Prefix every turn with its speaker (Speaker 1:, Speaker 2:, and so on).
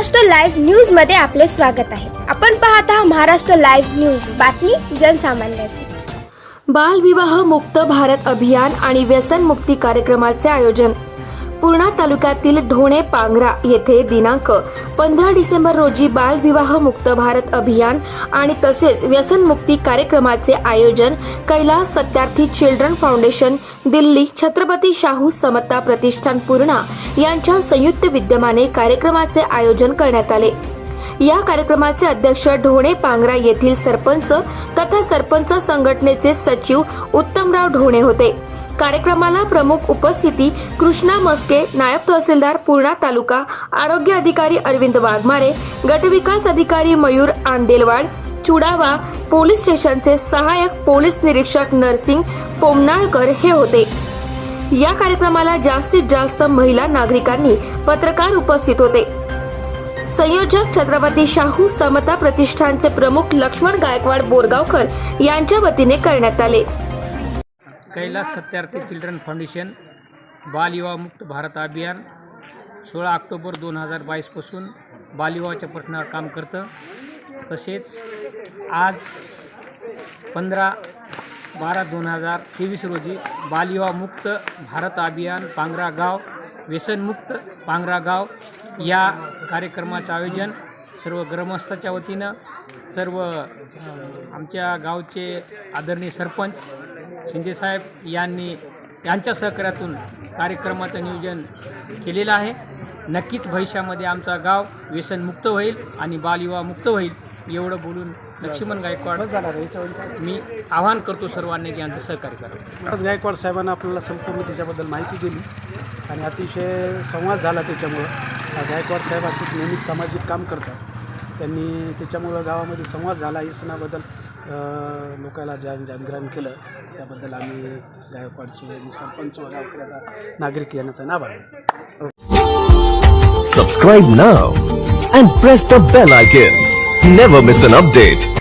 Speaker 1: Maharashtra live न्यूजमध्ये आपले स्वागत आहे. आपण पाहत आहात महाराष्ट्र लाईव्ह न्यूज. बातमी जनसामान्याची.
Speaker 2: बालविवाह मुक्त भारत अभियान आणि व्यसन मुक्ती कार्यक्रमाचे आयोजन पूर्णा तालुक्यातील ढोणे पांगरा येथे दिनांक पंधरा डिसेंबर रोजी बालविवाह मुक्त भारत अभियान आणि तसेच व्यसन मुक्ती कार्यक्रमाचे आयोजन कैलास सत्यार्थी चिल्ड्रन फाउंडेशन दिल्ली छत्रपती शाहू समता प्रतिष्ठान पूर्णा यांच्या संयुक्त विद्यमाने कार्यक्रमाचे आयोजन करण्यात आले. या कार्यक्रमाचे अध्यक्ष ढोणे पांगरा येथील सरपंच तथा सरपंच संघटनेचे सचिव उत्तमराव ढोणे होते. कार्यक्रमाला प्रमुख उपस्थिती कृष्णा मस्के नायब तहसीलदार पूर्णा तालुका आरोग्य अधिकारी अरविंद वाघमारे गटविकास अधिकारी मयूर आंदेलवाड चुडावा पोलीस स्टेशनचे सहाय्यक पोलीस निरीक्षक नरसिंग पोमनाळकर हे होते. या कार्यक्रमाला जास्तीत जास्त महिला नागरिकांनी पत्रकार उपस्थित होते. संयोजक छत्रपती शाहू समता प्रतिष्ठानचे प्रमुख लक्ष्मण गायकवाड बोरगावकर यांच्या वतीने करण्यात आले.
Speaker 3: कैलास सत्यार्थी चिल्ड्रन फाउंडेशन बालविवाह मुक्त भारत अभियान सोळा ऑक्टोबर दोन हजार बावीसपासून बालयुवाच्या प्रश्नावर काम करतं. तसेच आज पंधरा बारा दोन हजार तेवीस रोजी बालविवाह मुक्त भारत अभियान पांगरा गाव व्यसनमुक्त पांगरा गाव या कार्यक्रमाचं आयोजन सर्व ग्रामस्थाच्या वतीनं सर्व आमच्या गावचे आदरणीय सरपंच शिंदेसाहेब यांनी यांच्या सहकार्यातून कार्यक्रमाचं नियोजन केलेलं आहे. नक्कीच भविष्यामध्ये आमचा गाव व्यसनमुक्त होईल आणि बालविवाह मुक्त होईल एवढं बोलून लक्ष्मण गायकवाड मी आवाहन करतो सर्वांनी की यांचं सहकार्य करावं
Speaker 4: गायकवाड साहेबांना आपल्याला संपूर्ण त्याच्याबद्दल माहिती दिली आणि अतिशय संवाद झाला त्याच्यामुळं. गायकवाड साहेब असेच नेहमीच सामाजिक काम करतात. त्यांनी त्याच्यामुळं गावामध्ये संवाद झाला इसनाबद्दल लोकाला जाग जागरण केलं. त्याबद्दल आम्ही गायकवाडचे सरपंच व गावकऱ्याचा नागरिक यांना त्यांना आभार
Speaker 5: subscribe now and press the bell icon never miss an update